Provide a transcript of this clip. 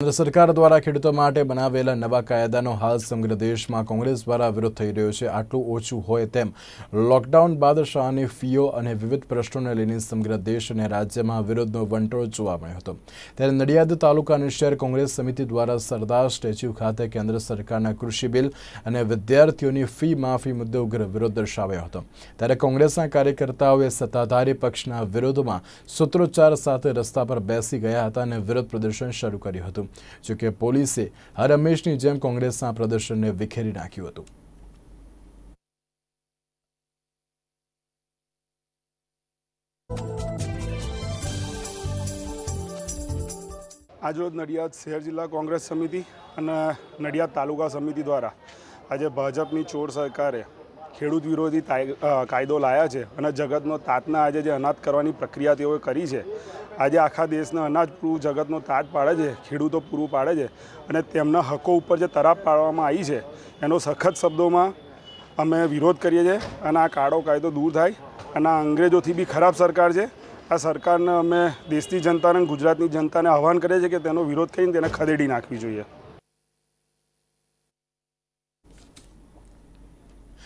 કેન્દ્ર સરકાર દ્વારા ખેડૂતો માટે બનાવેલા નવા કાયદાનો હાલ સમગ્ર દેશમાં કોંગ્રેસ દ્વારા વિરોધ થઈ રહ્યો છે. આટલું ઓછું હોય તેમ લોકડાઉન બાદ શાહની ફીઓ અને વિવિધ પ્રશ્નોને લઈને સમગ્ર દેશ અને રાજ્યમાં વિરોધનો વંટોળ જોવા મળ્યો હતો. ત્યારે નડિયાદ તાલુકાની શહેર કોંગ્રેસ સમિતિ દ્વારા સરદાર સ્ટેચ્યુ ખાતે કેન્દ્ર સરકારના કૃષિ બિલ અને વિદ્યાર્થીઓની ફી માફી મુદ્દે ઉગ્ર વિરોધ દર્શાવ્યો હતો. ત્યારે કોંગ્રેસના કાર્યકર્તાઓએ સત્તાધારી પક્ષના વિરોધમાં સૂત્રોચ્ચાર સાથે રસ્તા પર બેસી ગયા હતા અને વિરોધ પ્રદર્શન શરૂ કર્યું હતું. જોકે પોલીસે હર હંમેશની જેમ કોંગ્રેસના પ્રદર્શનને વિખેરી નાખ્યું હતું. આજરોજ નડિયાદ શહેર જિલ્લા કોંગ્રેસ સમિતિ અને નડિયાદ તાલુકા સમિતિ દ્વારા આજે ભાજપની ચોર સરકારે ખેડૂત વિરોધી કાયદો લાયા છે અને જગતનો તાતના આજે જે અનાજ કરવાની પ્રક્રિયા તેઓએ કરી છે. આજે આખા દેશના અનાજ પૂરું જગતનો તાત પાડે છે, ખેડૂતો પૂરું પાડે છે અને તેમના હકો ઉપર જે તરાપ પાડવામાં આવી છે, એનો સખત શબ્દોમાં અમે વિરોધ કરીએ છીએ અને આ કાળો કાયદો દૂર થાય અને આ અંગ્રેજોથી બી ખરાબ સરકાર છે. આ સરકારને અમે દેશની જનતાને ગુજરાતની જનતાને આહવાન કરીએ છીએ કે તેનો વિરોધ કરીને તેને ખદેડી નાખવી જોઈએ.